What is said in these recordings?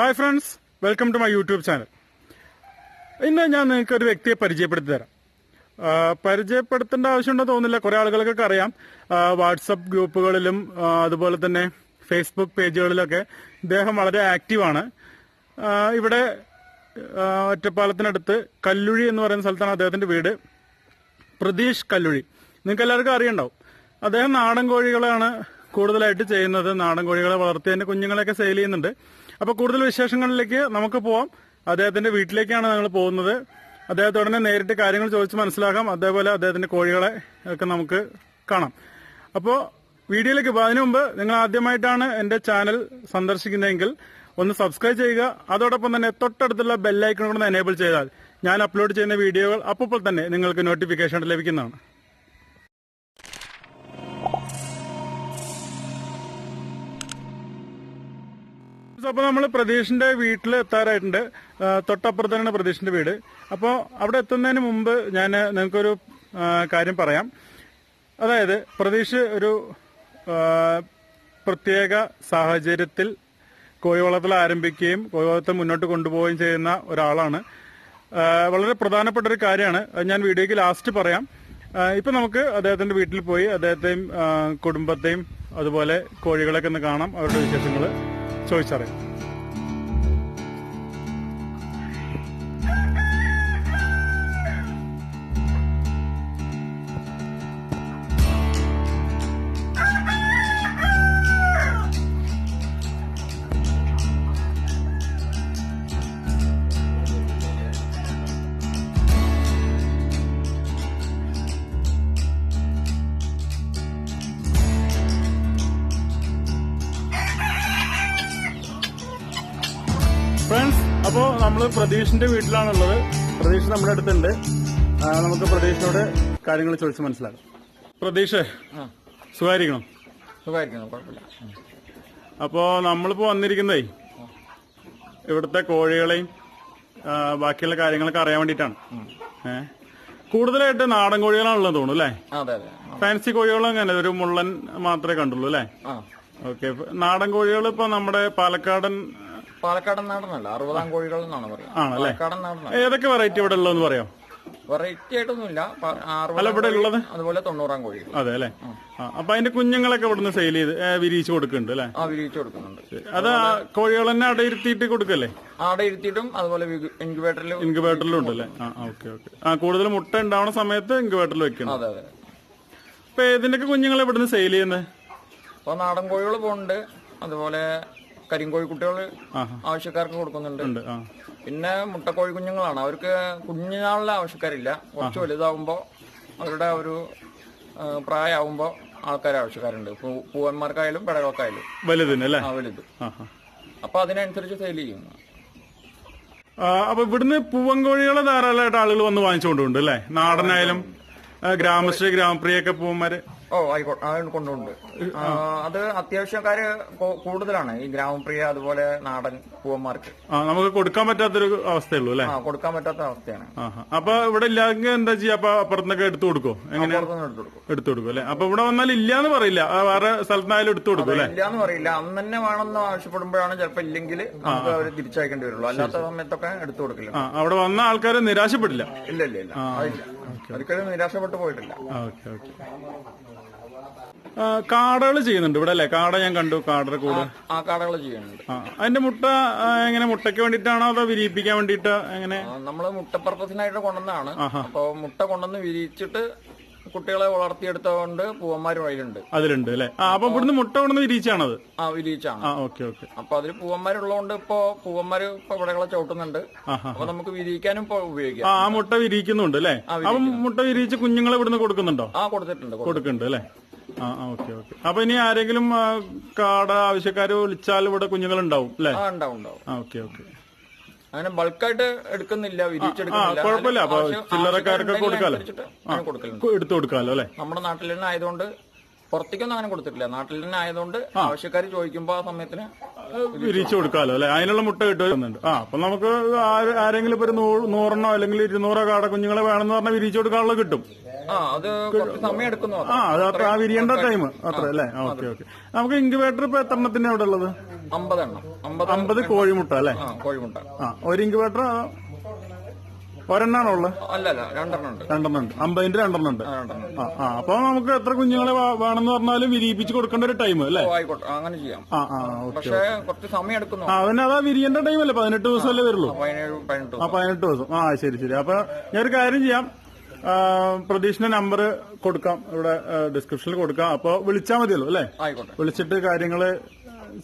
Hi friends welcome to my YouTube channel ഇന്ന് ഞാൻ നിങ്ങൾക്ക് ഒരു വ്യക്തിയെ പരിചയപ്പെടുത്തി തരാം. പരിചയപ്പെടുത്തേണ്ട ആവശ്യമുണ്ടോ തോന്നില്ല കുറെ ആളുകൾക്കൊക്കെ അറിയാം. വാട്സപ്പ് ഗ്രൂപ്പുകളിലും അതുപോലെ തന്നെ ഫേസ്ബുക്ക് പേജുകളിലൊക്കെ ഇദ്ദേഹം വളരെ ആക്റ്റീവാണ് ഇവിടെ ഒറ്റപ്പാലത്തിനടുത്ത് കല്ലുഴി എന്ന് പറയുന്ന സ്ഥലത്താണ് അദ്ദേഹത്തിന്റെ വീട്. പ്രതീഷ് കല്ലുഴി. നിങ്ങൾക്ക് എല്ലാവർക്കും അറിയണ്ടാവും. അദ്ദേഹം നാടൻ കോഴികളാണ് കൂടുതലായിട്ട് ചെയ്യുന്നത്. നാടൻ കോഴികളെ വളർത്തി അതിന്റെ കുഞ്ഞുങ്ങളെയൊക്കെ സെയിൽ ചെയ്യുന്നുണ്ട്. അപ്പൊ കൂടുതൽ വിശേഷങ്ങളിലേക്ക് നമുക്ക് പോവാം. അദ്ദേഹത്തിന്റെ വീട്ടിലേക്കാണ് ഞങ്ങൾ പോകുന്നത്. അദ്ദേഹത്തോടനെ നേരിട്ട് കാര്യങ്ങൾ ചോദിച്ച് മനസ്സിലാക്കാം. അതേപോലെ അദ്ദേഹത്തിന്റെ കോഴികളെ ഒക്കെ നമുക്ക് കാണാം. അപ്പോൾ വീഡിയോയിലേക്ക് പോകും അതിനു മുമ്പ് നിങ്ങൾ ആദ്യമായിട്ടാണ് എന്റെ ചാനൽ സന്ദർശിക്കുന്നതെങ്കിൽ ഒന്ന് സബ്സ്ക്രൈബ് ചെയ്യുക. അതോടൊപ്പം തന്നെ തൊട്ടടുത്തുള്ള ബെല്ലൈക്കൺ കൂടെ എനേബിൾ ചെയ്താൽ ഞാൻ അപ്ലോഡ് ചെയ്യുന്ന വീഡിയോകൾ അപ്പോൾ തന്നെ നിങ്ങൾക്ക് നോട്ടിഫിക്കേഷൻ ലഭിക്കുന്നതാണ്. അപ്പൊ നമ്മൾ പ്രതീഷിന്റെ വീട്ടിൽ എത്താറായിട്ടുണ്ട്. തൊട്ടപ്പുറത്ത് തൊട്ടപ്പുറത്താണ് പ്രതീഷിന്റെ വീട്. അപ്പോൾ അവിടെ എത്തുന്നതിന് മുമ്പ് ഞാൻ നിങ്ങൾക്കൊരു കാര്യം പറയാം. അതായത് പ്രതീഷ് ഒരു പ്രത്യേക സാഹചര്യത്തിൽ കോഴി വളർത്തൽ ആരംഭിക്കുകയും കോഴി വളർത്തൽ മുന്നോട്ട് കൊണ്ടുപോവുകയും ചെയ്യുന്ന ഒരാളാണ്. വളരെ പ്രധാനപ്പെട്ട ഒരു കാര്യമാണ് ഞാൻ വീഡിയോയ്ക്ക് ലാസ്റ്റ് പറയാം. ഇപ്പൊ നമുക്ക് അദ്ദേഹത്തിന്റെ വീട്ടിൽ പോയി അദ്ദേഹത്തെയും കുടുംബത്തെയും അതുപോലെ കോഴികളൊക്കെ ഒന്ന് കാണാം അവരുടെ വിശേഷങ്ങൾ ചോദിച്ചറിയാം. നമ്മൾ പ്രതീഷിന്റെ വീട്ടിലാണുള്ളത്. പ്രതീഷ് നമ്മുടെ അടുത്തുണ്ട്. നമുക്ക് പ്രതീഷിനോട് കാര്യങ്ങൾ ചോദിച്ച് മനസ്സിലാക്കാം. പ്രതീഷ് സുഖായിരിക്കണം സുഖമായിരിക്കണം? കുഴപ്പമില്ല. അപ്പോ നമ്മളിപ്പോ വന്നിരിക്കുന്നതേ ഇവിടുത്തെ കോഴികളെയും ബാക്കിയുള്ള കാര്യങ്ങളൊക്കെ അറിയാൻ വേണ്ടിയിട്ടാണ്. കൂടുതലായിട്ട് നാടൻ കോഴികളാണല്ലോ തോന്നുന്നു അല്ലേ? ഫാൻസി കോഴികളും അങ്ങനെ ഒരു മുള്ളൻ മാത്രമേ കണ്ടുള്ളൂ അല്ലേ? ഓക്കെ നാടൻ കോഴികൾ ഇപ്പൊ നമ്മുടെ പാലക്കാടൻ പാലക്കാടൻ നാടനല്ല അറുപതാം കോഴികൾ എന്നാണ് പറയുക ആണല്ലേ? പാലക്കാടൻ നാടനാണ്. ഏതൊക്കെ വെറൈറ്റി ഇവിടെ ഉള്ളതെന്ന് പറയാം വെറൈറ്റി ആയിട്ടൊന്നുമില്ല. അല്ല ഇവിടെ ഉള്ളത്? അതുപോലെ തൊണ്ണൂറാം കോഴി അതെ അല്ലേ? അപ്പൊ അതിന്റെ കുഞ്ഞുങ്ങളൊക്കെ ഇവിടുന്ന് സെയിൽ ചെയ്ത് വിരിയിച്ചു കൊടുക്കുന്നുണ്ട് അല്ലേ? ആ വിരിയിച്ചു കൊടുക്കുന്നുണ്ട്. അത് കോഴികൾ തന്നെ അടയിരുത്തിയിട്ട് കൊടുക്കല്ലേ? അവിടെ ഇരുത്തിയിട്ടും അതുപോലെ ഇൻക്യുബേറ്ററിൽ ഇൻക്യുബേറ്ററിലും ഉണ്ട് അല്ലേ? ആ ഓക്കെ ഓക്കെ. ആ കൂടുതൽ മുട്ട ഉണ്ടാവുന്ന സമയത്ത് ഇൻക്യുബേറ്ററിൽ വെക്കണം. അതെ അതെ. അപ്പൊ ഏതിന്റെ കുഞ്ഞുങ്ങളെ ഇവിടുന്ന് സെയിൽ ചെയ്യുന്നത് അപ്പൊ നാടൻ കോഴികൾ പോകുന്നുണ്ട്. അതുപോലെ കരിങ്കോഴി കുട്ടികൾ ആവശ്യക്കാർക്ക് കൊടുക്കുന്നുണ്ട്. പിന്നെ മുട്ടക്കോഴി കുഞ്ഞുങ്ങളാണ് അവർക്ക് കുഞ്ഞുനാളിലെ ആവശ്യക്കാരില്ല. കുറച്ച് വലുതാവുമ്പോൾ അവരുടെ ഒരു പ്രായമാവുമ്പോൾ പ്രായമാവുമ്പോ ആൾക്കാർ ആവശ്യക്കാരുണ്ട്. പൂവന്മാർക്കായാലും പെടകൾക്കായാലും. വലുതിന് അല്ലേ? ആ വലുത്. അപ്പൊ അതിനനുസരിച്ച് സെയിൽ ചെയ്യും. അപ്പൊ ഇവിടുന്ന് പൂവൻ കോഴികളെ ധാരാളമായിട്ട് ആളുകൾ വന്ന് വാങ്ങിച്ചുകൊണ്ടുണ്ട് അല്ലേ? നാടനായാലും ഗ്രാമശ്രീ ഗ്രാമപ്രിയൊക്കെ പൂവന്മാര്. ഓ ആയിക്കോട്ടെ കൊണ്ടുണ്ട് അത് അത്യാവശ്യക്കാര് കൂടുതലാണ്. ഈ ഗ്രാമപ്രിയ അതുപോലെ നാടൻ പൂവന്മാർക്ക്. നമുക്ക് കൊടുക്കാൻ പറ്റാത്തൊരു അവസ്ഥയുള്ളൂ അല്ലേ? ആ കൊടുക്കാൻ പറ്റാത്ത അവസ്ഥയാണ്. അപ്പൊ ഇവിടെ ഇല്ലെങ്കിൽ എന്താ ചെയ്യാ? അപ്പൊ അപ്പുറത്തൊക്കെ എടുത്തു കൊടുക്കോ എങ്ങനെ എടുത്ത് കൊടുക്കും. അല്ലെ? അപ്പൊ ഇവിടെ വന്നാൽ ഇല്ലാന്ന് പറയില്ല. വേറെ സ്ഥലത്തായാലും എടുത്തു കൊടുക്കും അല്ലെ? ഇല്ലാന്ന് പറയില്ല. അന്ന് തന്നെ വേണമെന്ന് ആവശ്യപ്പെടുമ്പോഴാണ് ചിലപ്പോ ഇല്ലെങ്കിൽ നമുക്ക് അവർ തിരിച്ചയക്കേണ്ടി വരുള്ളൂ. അല്ലാത്ത സമയത്തൊക്കെ എടുത്തു കൊടുക്കില്ല. അവിടെ വന്ന ആൾക്കാരെ നിരാശപ്പെടില്ല? ഇല്ല ഇല്ല ഇല്ല. ഒരിക്കലും നിരാശപ്പെട്ടു പോയിട്ടില്ല. Okay okay. കാടകൾ ചെയ്യുന്നുണ്ട് ഇവിടെ അല്ലേ? കാട ഞാൻ കണ്ടു കാടയുടെ കൂടെ. ആ കാടകൾ ചെയ്യുന്നുണ്ട്. ആ അതിന്റെ മുട്ട എങ്ങനെ മുട്ടയ്ക്ക് വേണ്ടിയിട്ടാണോ അതോ വിരിയിപ്പിക്കാൻ വേണ്ടിയിട്ട് എങ്ങനെ? നമ്മൾ നമ്മൾ മുട്ട പർപ്പസിനായിട്ട് കൊണ്ടുവന്നതാണ് അപ്പൊ മുട്ട കൊണ്ടുവന്ന് വിരിയിച്ചിട്ട് കുട്ടികളെ വളർത്തിയെടുത്തോണ്ട് പൂവന്മാര് വഴിയുണ്ട് അതിലുണ്ട് അല്ലെ? ആ അപ്പൊ ഇവിടുന്ന് മുട്ട കൊണ്ടുവന്ന് വിരിയിച്ചാണത്? ആ വിരിയിച്ചാണ്. ആ ഓക്കെ ഓക്കെ. അപ്പൊ അതിൽ പൂവന്മാരുള്ളതുകൊണ്ട് ഇപ്പൊ പൂവന്മാര് ഇപ്പൊ ഇവിടെ ചവിട്ടുന്നുണ്ട്. അപ്പൊ നമുക്ക് വിരിയിക്കാനും ഇപ്പൊ ഉപയോഗിക്കാം. ആ ആ മുട്ട വിരിയിക്കുന്നുണ്ട് അല്ലേ? അപ്പൊ മുട്ട വിരിയിച്ച് കുഞ്ഞുങ്ങളെ ഇവിടുന്ന് കൊടുക്കുന്നുണ്ടോ? ആ കൊടുത്തിട്ടുണ്ട്. കൊടുക്കുന്നുണ്ട് അല്ലേ? ആ ഓക്കെ ഓക്കെ. അപ്പൊ ഇനി ആരെങ്കിലും കാട ആവശ്യക്കാര് വിളിച്ചാൽ ഇവിടെ കുഞ്ഞുങ്ങൾ ഉണ്ടാവും അല്ലേ? ആ ഉണ്ടാവും ഉണ്ടാവും. Okay okay. അങ്ങനെ ബൾക്കായിട്ട് എടുക്കുന്നില്ല വിരിച്ചെടുക്കുന്നില്ല കുഴപ്പമില്ല. അപ്പൊ ചില്ലറക്കാർക്ക് കൊടുക്കാലോ. എടുത്തു കൊടുക്കാലോ അല്ലെ? നമ്മുടെ നാട്ടിൽ തന്നെ ആയതുകൊണ്ട് പുറത്തേക്കൊന്നും അങ്ങനെ കൊടുത്തിട്ടില്ല. നാട്ടിൽ തന്നെ ആയതുകൊണ്ട് ആവശ്യക്കാർ ചോദിക്കുമ്പോ ആ സമയത്തിന് വിരിച്ചു കൊടുക്കാലോ അല്ലെ? അതിനുള്ള മുട്ട കിട്ടുന്നുണ്ട് ആ അപ്പൊ നമുക്ക് ആരെങ്കിലും ഇപ്പൊ ഒരു നൂറെണ്ണോ അല്ലെങ്കിൽ ഇരുന്നൂറോ കാട കുഞ്ഞുങ്ങളെ വേണമെന്ന് പറഞ്ഞാൽ വിരിച്ചു കൊടുക്കാനുള്ള കിട്ടും. അത് കുറച്ച് സമയം എടുക്കുന്നു ആ അത് ആ വിരിയേണ്ട ടൈം അത്ര അല്ലേ? Okay okay. നമുക്ക് ഇൻക്യുബേറ്റർ ഇപ്പൊ എത്ര എണ്ണത്തിന്റെ അവിടെ ഉള്ളത്? അമ്പതെണ്ണം. അമ്പത് കോഴിമുട്ട അല്ലേ? കോഴിമുട്ട. ആ ഒരു ഇൻക്യുബേറ്റർ ഒരെണ്ണാണോ ഉള്ളത്? അല്ലല്ല രണ്ടെണ്ണം ഉണ്ട്. രണ്ടെണ്ണം ഉണ്ട്. അമ്പതിന്റെ രണ്ടെണ്ണം ഉണ്ട്. ആ, അപ്പൊ നമുക്ക് എത്ര കുഞ്ഞുങ്ങളെ വേണമെന്ന് പറഞ്ഞാലും വിരിയിപ്പിച്ച് കൊടുക്കേണ്ട ഒരു ടൈം അല്ലേ? ആയിക്കോട്ടെ. അങ്ങനെ ചെയ്യാം. ആ ആ പക്ഷേ കുറച്ച് സമയം എടുക്കുന്നു അതാ വിരിയേണ്ട ടൈം അല്ലേ? പതിനെട്ട് ദിവസം അല്ലേ വരുള്ളൂ പതിനേഴ് പതിനെട്ട് ആ ദിവസം. പതിനെട്ട് ദിവസം. ആ ശരി ശരി. അപ്പൊ ഞാനൊരു കാര്യം ചെയ്യാം. പ്രതീഷിന്റെ നമ്പർ കൊടുക്കാം. ഇവിടെ ഡിസ്ക്രിപ്ഷനിൽ കൊടുക്കാം. അപ്പൊ വിളിച്ചാൽ മതിയല്ലോ അല്ലേ? ആയിക്കോട്ടെ. വിളിച്ചിട്ട് കാര്യങ്ങൾ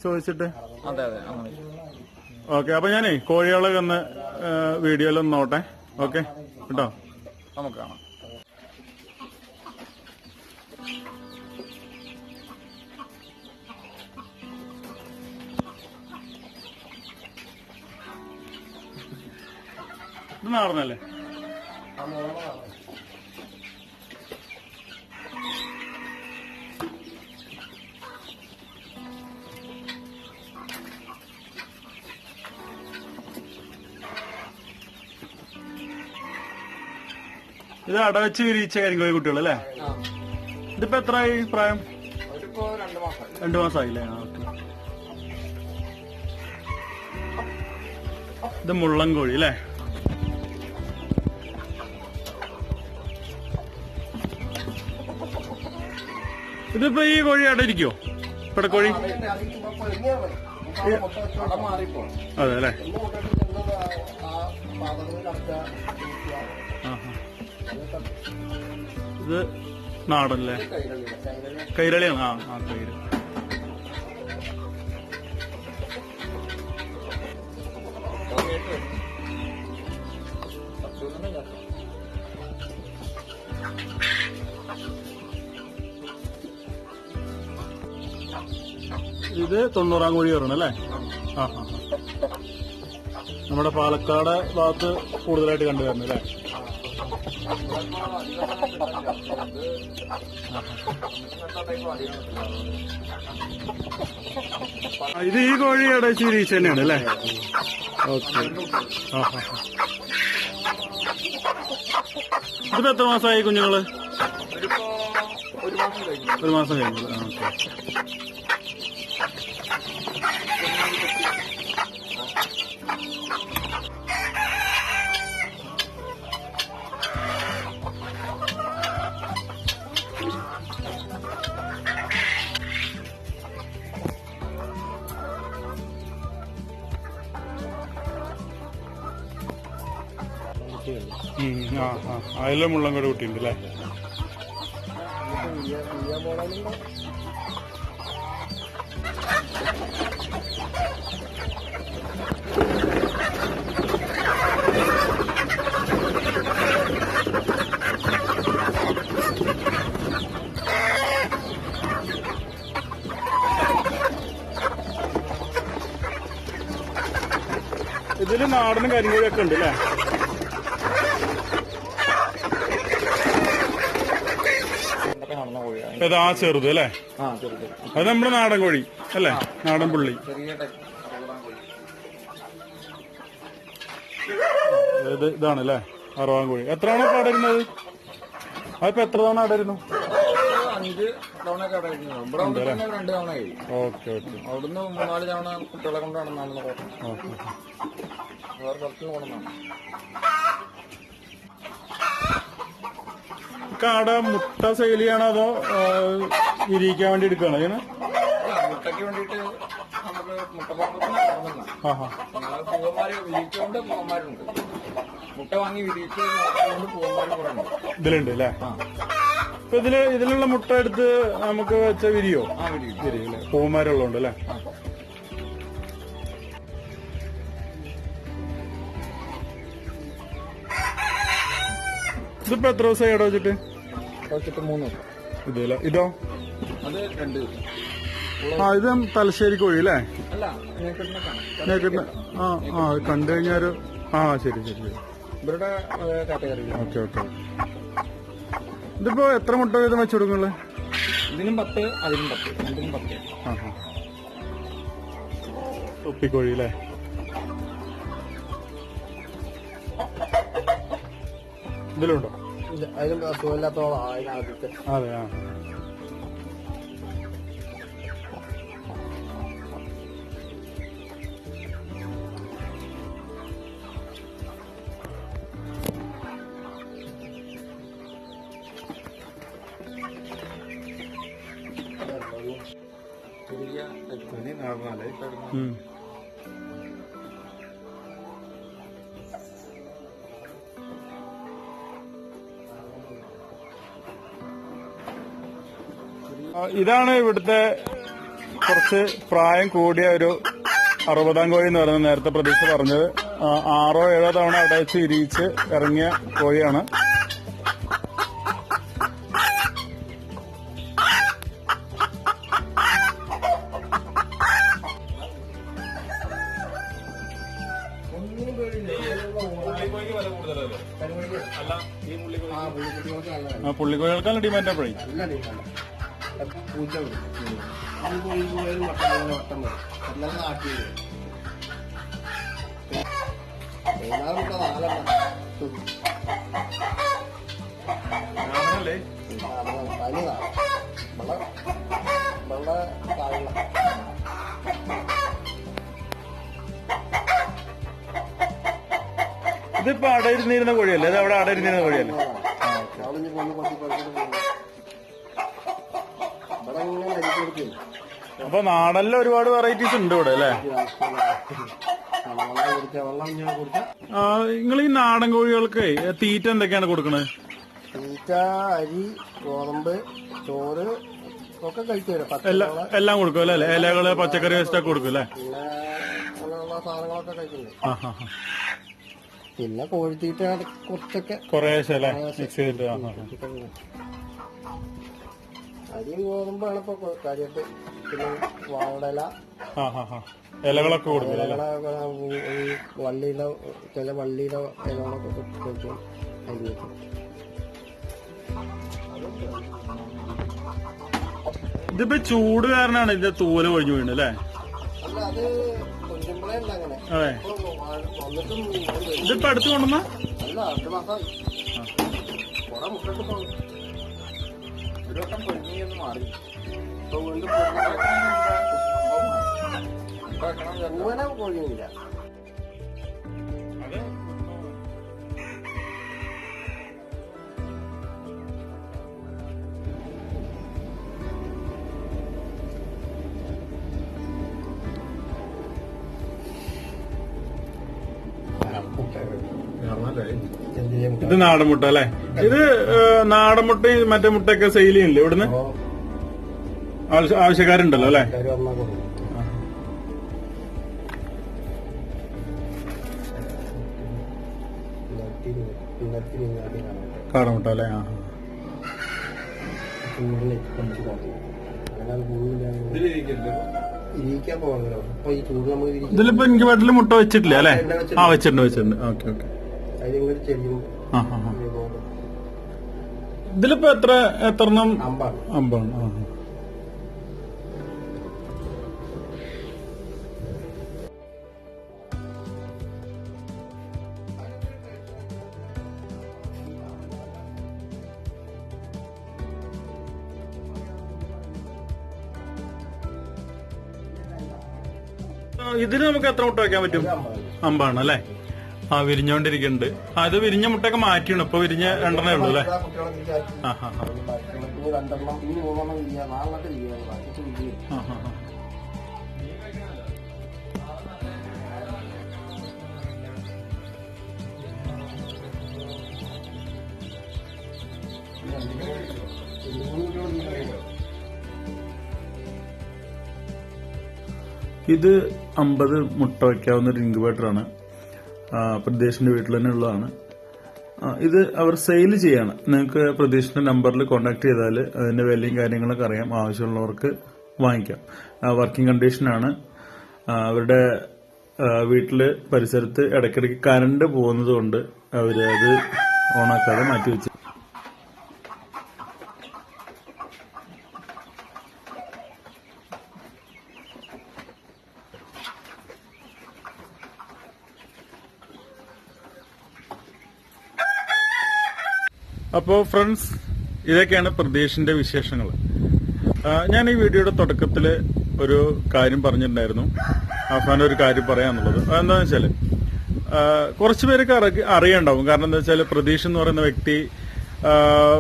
ചോദിച്ചിട്ട്. ഓക്കെ അപ്പൊ ഞാനേ കോഴികളെ ഒന്ന് വീഡിയോയിലൊന്ന് നോട്ടെ ഓക്കെ കേട്ടോ? നമുക്ക് കാണാം. ഇത് നാടനല്ലേ? ഇത് അടവച്ച് വിരിയിച്ച കരിങ്കോഴി കുട്ടികൾ അല്ലേ? ഇതിപ്പോ എത്രയായി പ്രായം? രണ്ടു രണ്ട് മാസം. മാസമായില്ലേ? ആ, ഓക്കെ. ഇത് മുള്ളം കോഴി അല്ലേ? ഇതിപ്പോ ഈ കോഴി അടയിരിക്കോ പിടക്കോഴി അതെ അല്ലേ? ആഹാ. ഇത് നാടല്ലേ? കൈരളിയാണ്. ആ ആ കൈര ഇത് തൊണ്ണൂറാം കോഴി വരണം അല്ലേ? ആ ആ. നമ്മുടെ പാലക്കാട് ഭാഗത്ത് കൂടുതലായിട്ട് കണ്ടുവരുന്നു അല്ലേ? ഇത് ഈ കോഴി അവിടെ ചിരീച്ച തന്നെയാണ് അല്ലേ? ഓക്കെ. ഇതിപ്പോ എത്ര മാസമായി കുഞ്ഞുങ്ങൾ? ഒരു മാസം കഴിഞ്ഞു. ഒരു മാസം കഴിഞ്ഞു. ഓക്കെ. അതിലും മുള്ളംകോട് കുട്ടിയുണ്ട് അല്ലേ? ഇതിൽ നാടനും കരിങ്കോഴിയൊക്കെ ഉണ്ട് അല്ലേ? ആ ചെറുത് അല്ലേ? അത് നമ്മുടെ നാടൻ കോഴി അല്ലേ? നാടൻ പുള്ളി. ഇത് ഇതാണ് അല്ലേ? അറുപതാം കോഴി. എത്ര ഇപ്പൊ അടരുന്നത് അതിപ്പോ എത്ര തവണ അടരുന്നു അഞ്ച് തവണ ഇവിടെ വന്നിട്ട് രണ്ട് തവണ ഓക്കെ ഓക്കെ. അവിടുന്ന് മൂന്നാൽ തവണ കുട്ടികളെ കൊണ്ട് നടന്നാണെന്ന് പറഞ്ഞു ഓക്കെ വേറെ സ്ഥലത്തുനിന്ന് കൊണ്ടുവന്നാണ്. കാട മുട്ട സെയിൽ ചെയ്യണോ അതോ ഇരിക്കാൻ വിരിയിക്കാൻ വേണ്ടി എടുക്കുകയാണോ ഇങ്ങനെ? അല്ല, മുട്ടയ്ക്ക് വേണ്ടിയിട്ട് നമുക്ക് മുട്ടപ്പുറത്തിന് ഇറങ്ങുന്ന ആഹാ പൂവന്മാര് വിരിച്ചുകൊണ്ട് പൂവന്മാരുണ്ട്. മുട്ട വാങ്ങി വിരിച്ച് കൊണ്ട് പൂവന്മാർ കുറെ ഉണ്ട് ഇതിലുണ്ട് അല്ലേ? അപ്പൊ ഇതിൽ ഇതിലുള്ള മുട്ട എടുത്ത് നമുക്ക് വെച്ച വിരിയോ? ആ വിരിയും. അല്ലേ? പൂമാരുള്ളതുണ്ട് അല്ലേ? ആ. ഇതിപ്പോ എത്ര ദിവസമായി ഇട വെച്ചിട്ട്? കുറച്ചിട്ട് മൂന്ന്. ഇത് ഇതോ? അത് രണ്ട്. ആ ഇത് തലശ്ശേരി കോഴി അല്ലേ? ആ ആ കണ്ടു കഴിഞ്ഞാൽ ആ ശരി ശരി ശരി. ഇവരുടെ കാറ്റഗറി. Okay okay. ഇതിപ്പോ എത്ര മുട്ട വീതം വെച്ച് കൊടുക്കുന്നുള്ളു ഇതിനും പത്ത് അതിനും പത്ത്. രണ്ടിനും പത്ത്. തൊപ്പിക്കോഴി അല്ലേ? ഇതിലുണ്ടോ? അതിലും സുഖമില്ലാത്തോളം ആദ്യത്തെ അതെ ആ. ഇതാണ് ഇവിടുത്തെ കുറച്ച് പ്രായം കൂടിയ ഒരു അറുപതാം കോഴി എന്ന് പറയുന്നത് നേരത്തെ പ്രതീക്ഷ പറഞ്ഞത്. ആറോ ഏഴോ തവണ അവിടെ വെച്ച് ഇരിയിച്ച് ഇറങ്ങിയ കോഴിയാണ്. പുള്ളിക്കോഴികൾക്കാണ് ഡിമാൻഡ് അപ്പോഴേ. പൂച്ച അത് ഇതിപ്പോ അടയിരുന്നിരുന്ന കോഴിയല്ലേ? ഇത് അവിടെ അടയിരുന്നിരുന്ന കോഴിയല്ലേ അവളിഞ്ഞ് കൊണ്ട് പത്തി പറിച്ചിട്ട് പോകുന്നു ഇവിടെ ഇങ്ങനെ അരിച്ചു കൊടുക്കും അപ്പൊ നാടനിലെ ഒരുപാട് വെറൈറ്റീസ് ഉണ്ട് ഇവിടെ അല്ലേ? നിങ്ങൾ ഈ നാടൻ കോഴികൾക്ക് തീറ്റ എന്തൊക്കെയാണ് കൊടുക്കണത് തീറ്റ അരി ഗോതമ്പ് ചോറ് ഒക്കെ തരും എല്ലാം കൊടുക്കും അല്ലേ? ഇലകൾ പച്ചക്കറി വേസ്റ്റ് ഒക്കെ കൊടുക്കും അല്ലേ? അങ്ങനെയുള്ള സാധനങ്ങളൊക്കെ കഴിക്കുന്നുണ്ട് പിന്നെ കോഴിത്തീറ്റ കുറച്ചൊക്കെ കുറേശ്ശെ അല്ലേ? മിക്സ് ചെയ്തിട്ട് അരിയും ഗോതമ്പാണ് ഇപ്പൊ കാര്യത്തിൽ കാര്യമായിട്ട് പിന്നെ വാവടല. ഇലകളൊക്കെ ഇലകളൊക്കെ കൊടുക്കും ഈ വള്ളിയുടെ ചില വള്ളിയുടെ ഇലകളൊക്കെ കഴിക്കും അരി വെക്കും ഇതിപ്പോ ചൂട് കാരണമാണ് ഇതിന്റെ തൂവൽ കൊഴിഞ്ഞു വീണ് അല്ലേ? അത് ഇതിപ്പോ അടുത്ത് കൊണ്ടുവന്ന? ഒരു വട്ടം പൊന്നിയൊന്ന് മാറി ഇപ്പൊ വീണ്ടും പൂവനെ അങ്ങനെ ഇത് നാടൻ മുട്ട അല്ലേ? ഇത് നാടൻ മുട്ടയും മറ്റേ മുട്ടയൊക്കെ സെയിൽ ചെയ്യില്ലേ ഇവിടുന്ന്? ആവശ്യക്കാരുണ്ടല്ലോ അല്ലെ? കാടമുട്ട അല്ലേ? ആ. ഇതിലിപ്പോ എനിക്ക് വീട്ടിൽ മുട്ട വെച്ചിട്ടില്ല അല്ലെ? ആ വെച്ചിട്ടുണ്ട്. വെച്ചിട്ടുണ്ട് ഓക്കെ ഓക്കെ. ഇതിലിപ്പോ എത്ര എത്ര എണ്ണം അമ്പാണ് ഇതിന് നമുക്ക് എത്ര മുട്ട വെക്കാൻ പറ്റും? അമ്പാണ് അല്ലേ? ആ വിരിഞ്ഞോണ്ടിരിക്കുന്നുണ്ട്. അത് വിരിഞ്ഞ മുട്ടയൊക്കെ മാറ്റിയാണ് ഇപ്പൊ വിരിഞ്ഞ രണ്ടെണ്ണേ ഉള്ളു അല്ലേ? ആ രണ്ടെണ്ണം ഇനി മൂന്നെണ്ണം നാലെണ്ണത്തിൽ ആ. ഇത് അമ്പത് മുട്ട വയ്ക്കാവുന്ന ഒരു ഇൻക്യുബേറ്ററാണ്. പ്രദേശിന്റെ വീട്ടിൽ തന്നെ ഉള്ളതാണ്. ഇത് അവർ സെയിൽ ചെയ്യാണ്. നിങ്ങൾക്ക് പ്രതീക്ഷിന്റെ നമ്പറിൽ കോൺടാക്ട് ചെയ്താൽ അതിന്റെ വിലയും കാര്യങ്ങളൊക്കെ അറിയാം. ആവശ്യമുള്ളവർക്ക് വാങ്ങിക്കാം. വർക്കിംഗ് കണ്ടീഷനാണ് അവരുടെ വീട്ടിൽ പരിസരത്ത് ഇടയ്ക്കിടയ്ക്ക് കറണ്ട് പോകുന്നത് കൊണ്ട് അവർ ഓണാക്കാതെ മാറ്റി വെച്ചു അപ്പോൾ ഫ്രണ്ട്സ് ഇതൊക്കെയാണ് പ്രദേശിന്റെ വിശേഷങ്ങൾ. ഞാൻ ഈ വീഡിയോയുടെ തുടക്കത്തിൽ ഒരു കാര്യം പറഞ്ഞിട്ടുണ്ടായിരുന്നു. അവസാനം ഒരു കാര്യം പറയാന്നുള്ളത് എന്താണെന്ന് വെച്ചാൽ കുറച്ചുപേരൊക്കെ കുറച്ച് പേരൊക്കെ അറി- അറിയണ്ടാവും. കാരണം എന്താ വെച്ചാൽ പ്രതീഷ് എന്ന് പറയുന്ന വ്യക്തി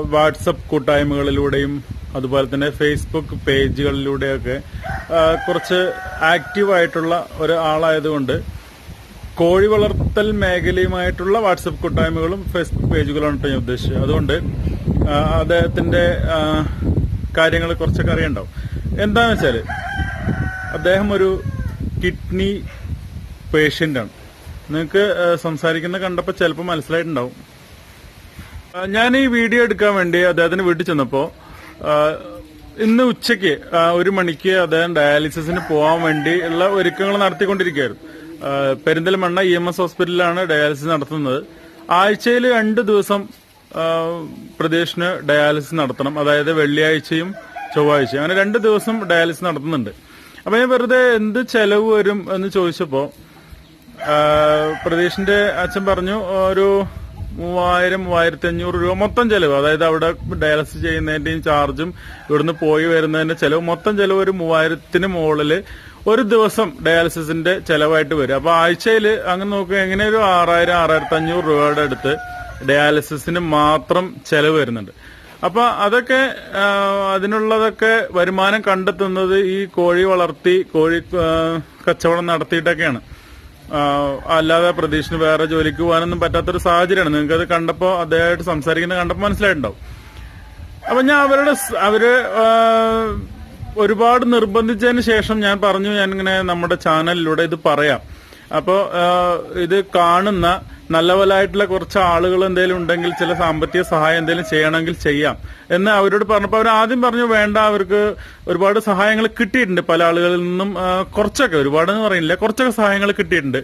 വാട്സപ്പ് കൂട്ടായ്മകളിലൂടെയും അതുപോലെ തന്നെ ഫേസ്ബുക്ക് പേജുകളിലൂടെയൊക്കെ കുറച്ച് ആക്റ്റീവായിട്ടുള്ള ഒരാളായതുകൊണ്ട് കോഴി വളർത്തൽ മേഖലയുമായിട്ടുള്ള വാട്സപ്പ് കൂട്ടായ്മകളും ഫേസ്ബുക്ക് പേജുകളാണ് കേട്ടോ ഞാൻ ഉദ്ദേശിച്ചത്. അതുകൊണ്ട് അദ്ദേഹത്തിന്റെ കാര്യങ്ങൾ കുറച്ചൊക്കെ അറിയണ്ടാവും. എന്താന്ന് വെച്ചാൽ അദ്ദേഹം ഒരു കിഡ്നി പേഷ്യന്റ് ആണ് നിങ്ങൾക്ക് സംസാരിക്കുന്ന കണ്ടപ്പോൾ ചിലപ്പോൾ മനസ്സിലായിട്ടുണ്ടാവും. ഞാൻ ഈ വീഡിയോ എടുക്കാൻ വേണ്ടി അദ്ദേഹത്തിന് വീട്ടിൽ ചെന്നപ്പോ ഇന്ന് ഉച്ചയ്ക്ക് ഒരു മണിക്ക് അദ്ദേഹം ഡയാലിസിസിന് പോകാൻ വേണ്ടി ഉള്ള ഒരുക്കങ്ങൾ നടത്തിക്കൊണ്ടിരിക്കുകയായിരുന്നു. പെരിന്തൽമണ്ണ ഇ എം എസ് ഹോസ്പിറ്റലിലാണ് ഡയാലിസിസ് നടത്തുന്നത്. ആഴ്ചയിൽ രണ്ട് ദിവസം പ്രദേശിന് ഡയാലിസിസ് നടത്തണം. അതായത് വെള്ളിയാഴ്ചയും ചൊവ്വാഴ്ചയും. അങ്ങനെ രണ്ട് ദിവസം ഡയാലിസിസ് നടത്തുന്നുണ്ട്. അപ്പൊ ഞാൻ വെറുതെ എന്ത് ചെലവ് വരും എന്ന് ചോദിച്ചപ്പോ പ്രദേശിന്റെ അച്ഛൻ പറഞ്ഞു ഒരു മൂവായിരം മൂവായിരത്തി അഞ്ഞൂറ് രൂപ മൊത്തം ചെലവ്. അതായത് അവിടെ ഡയാലിസിസ് ചെയ്യുന്നതിന്റെയും ചാർജും ഇവിടുന്ന് പോയി വരുന്നതിന്റെ ചെലവ് മൊത്തം ചെലവ് ഒരു മൂവായിരത്തിന് മുകളിൽ ഒരു ദിവസം ഡയാലിസിസിന്റെ ചെലവായിട്ട് വരും. അപ്പൊ ആഴ്ചയിൽ അങ്ങനെ നോക്കുക എങ്ങനെ ഒരു ആറായിരം ആറായിരത്തി അഞ്ഞൂറ് രൂപയുടെ അടുത്ത് ഡയാലിസിസിന് മാത്രം ചെലവ് വരുന്നുണ്ട്. അപ്പൊ അതൊക്കെ അതിനുള്ളതൊക്കെ വരുമാനം കണ്ടെത്തുന്നത് ഈ കോഴി വളർത്തി കോഴി കച്ചവടം നടത്തിയിട്ടൊക്കെയാണ്. അല്ലാതെ പ്രതീക്ഷിന് വേറെ ജോലിക്ക് പോകാനൊന്നും പറ്റാത്തൊരു സാഹചര്യമാണ്. നിങ്ങൾക്ക് അത് കണ്ടപ്പോ അദ്ദേഹമായിട്ട് സംസാരിക്കുന്നത് കണ്ടപ്പോൾ മനസ്സിലായിട്ടുണ്ടാവും. അപ്പൊ ഞാൻ അവരുടെ അവർ ഒരുപാട് നിർബന്ധിച്ചതിന് ശേഷം ഞാൻ പറഞ്ഞു ഞാൻ ഇങ്ങനെ നമ്മുടെ ചാനലിലൂടെ ഇത് പറയാം. അപ്പോ ഇത് കാണുന്ന നല്ലവലായിട്ടുള്ള കുറച്ച് ആളുകൾ എന്തെങ്കിലും ഉണ്ടെങ്കിൽ ചില സാമ്പത്തിക സഹായം എന്തെങ്കിലും ചെയ്യണമെങ്കിൽ ചെയ്യാം. എന്ന് അവരോട് പറഞ്ഞപ്പോൾ അവർ ആദ്യം പറഞ്ഞു വേണ്ട അവർക്ക് ഒരുപാട് സഹായങ്ങൾ കിട്ടിയിട്ടുണ്ട് പല ആളുകളിൽ നിന്നും കുറച്ചൊക്കെ. ഒരുപാട് എന്ന് പറയുന്നില്ല കുറച്ചൊക്കെ സഹായങ്ങൾ കിട്ടിയിട്ടുണ്ട്.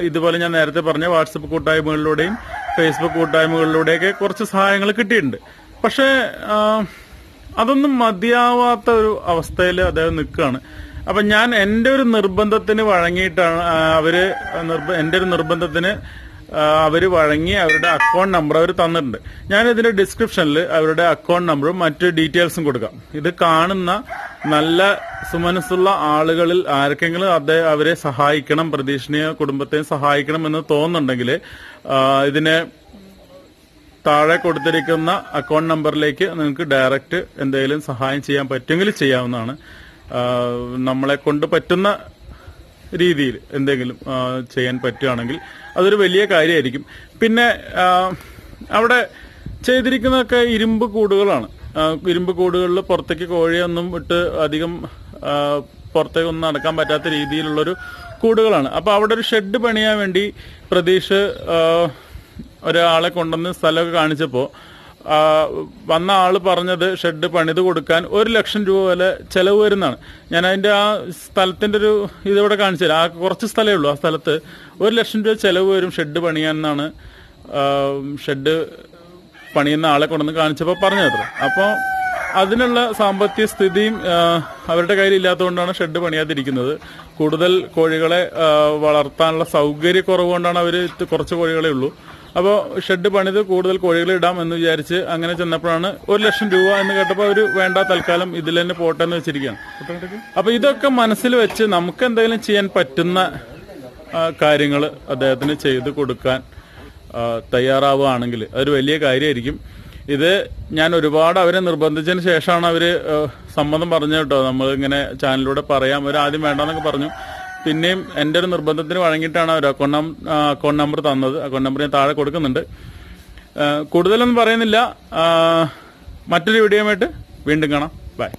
ഇതുപോലെ ഞാൻ നേരത്തെ പറഞ്ഞ വാട്സപ്പ് കൂട്ടായ്മകളിലൂടെയും ഫേസ്ബുക്ക് കൂട്ടായ്മകളിലൂടെയൊക്കെ കുറച്ച് സഹായങ്ങൾ കിട്ടിയിട്ടുണ്ട്. പക്ഷേ അതൊന്നും മതിയാവാത്ത ഒരു അവസ്ഥയിൽ അദ്ദേഹം നിൽക്കുകയാണ്. അപ്പൊ ഞാൻ എന്റെ ഒരു നിർബന്ധത്തിന് വഴങ്ങിയിട്ടാണ് അവർ എന്റെ ഒരു നിർബന്ധത്തിന് അവർ വഴങ്ങി അവരുടെ അക്കൗണ്ട് നമ്പർ അവർ തന്നിട്ടുണ്ട്. ഞാൻ ഇതിന്റെ ഡിസ്ക്രിപ്ഷനിൽ അവരുടെ അക്കൗണ്ട് നമ്പറും മറ്റ് ഡീറ്റെയിൽസും കൊടുക്കാം. ഇത് കാണുന്ന നല്ല സുമനസ്സുള്ള ആളുകളിൽ ആർക്കെങ്കിലും അദ്ദേഹം അവരെ സഹായിക്കണം പ്രതീക്ഷണീയ കുടുംബത്തെ സഹായിക്കണം എന്ന് തോന്നുന്നുണ്ടെങ്കിൽ ഇതിനെ താഴെ കൊടുത്തിരിക്കുന്ന അക്കൗണ്ട് നമ്പറിലേക്ക് നിങ്ങൾക്ക് ഡയറക്റ്റ് എന്തെങ്കിലും സഹായം ചെയ്യാൻ പറ്റുമെങ്കിൽ ചെയ്യാവുന്നതാണ്. നമ്മളെ കൊണ്ട് പറ്റുന്ന രീതിയിൽ എന്തെങ്കിലും ചെയ്യാൻ പറ്റുകയാണെങ്കിൽ അതൊരു വലിയ കാര്യമായിരിക്കും. പിന്നെ അവിടെ ചെയ്തിരിക്കുന്നതൊക്കെ ഇരുമ്പ് കൂടുകളാണ്. ഇരുമ്പ് കൂടുകളിൽ പുറത്തേക്ക് കോഴിയൊന്നും ഇട്ട് അധികം പുറത്തേക്കൊന്നും നടക്കാൻ പറ്റാത്ത രീതിയിലുള്ളൊരു കൂടുകളാണ്. അപ്പോൾ അവിടെ ഒരു ഷെഡ് പണിയാൻ വേണ്ടി പ്രതീക്ഷ ഒരാളെ കൊണ്ടുവന്ന് സ്ഥലമൊക്കെ കാണിച്ചപ്പോൾ വന്ന ആൾ പറഞ്ഞത് ഷെഡ് പണിത് കൊടുക്കാൻ ഒരു ലക്ഷം രൂപ വരെ ചെലവ് വരുന്നതാണ്. ഞാൻ അതിന്റെ ആ സ്ഥലത്തിന്റെ ഒരു ഇതിവിടെ കാണിച്ചില്ല ആ കുറച്ച് സ്ഥലമേ ഉള്ളൂ ആ സ്ഥലത്ത്. ഒരു ലക്ഷം രൂപ ചെലവ് വരും ഷെഡ് പണിയാൻ എന്നാണ് ഷെഡ് പണിയുന്ന ആളെ കൊണ്ടുവന്ന് കാണിച്ചപ്പോൾ പറഞ്ഞത്. അപ്പോൾ അതിനുള്ള സാമ്പത്തിക സ്ഥിതിയും അവരുടെ കയ്യിൽ ഇല്ലാത്തതുകൊണ്ടാണ് ഷെഡ് പണിയാതിരിക്കുന്നത്. കൂടുതൽ കോഴികളെ വളർത്താനുള്ള സൗകര്യക്കുറവ് കൊണ്ടാണ് അവർ കുറച്ച് കോഴികളെ ഉള്ളൂ. അപ്പോൾ ഷെഡ് പണിത് കൂടുതൽ കോഴികളെ ഇടാം എന്ന് വിചാരിച്ച് അങ്ങനെ ചെന്നപ്പോഴാണ് ഒരു ലക്ഷം രൂപ എന്ന് കേട്ടപ്പോൾ അവർ വേണ്ട തൽക്കാലം ഇതിൽ തന്നെ പോട്ടെ എന്ന് വെച്ചിരിക്കുകയാണ്. അപ്പൊ ഇതൊക്കെ മനസ്സിൽ വെച്ച് നമുക്ക് എന്തെങ്കിലും ചെയ്യാൻ പറ്റുന്ന കാര്യങ്ങൾ അദ്ദേഹത്തിന് ചെയ്തു കൊടുക്കാൻ തയ്യാറാവുകയാണെങ്കിൽ അതൊരു വലിയ കാര്യമായിരിക്കും. ഇത് ഞാൻ ഒരുപാട് അവരെ നിർബന്ധിച്ചതിന് ശേഷമാണ് അവർ ആ, സമ്മതം പറഞ്ഞു കേട്ടോ. നമ്മൾ ഇങ്ങനെ ചാനലിലൂടെ പറയാം. അവർ ആദ്യം വേണ്ടെന്നൊക്കെ പറഞ്ഞു. പിന്നെയും എന്റെ ഒരു നിർബന്ധത്തിന് വഴങ്ങിയിട്ടാണ് അവർ അക്കൗണ്ട് അക്കൗണ്ട് നമ്പർ തന്നത്. അക്കൗണ്ട് നമ്പർ ഞാൻ താഴെ കൊടുക്കുന്നുണ്ട്. കൂടുതലൊന്നും പറയുന്നില്ല. മറ്റൊരു വീഡിയോയുമായിട്ട് വീണ്ടും കാണാം. ബൈ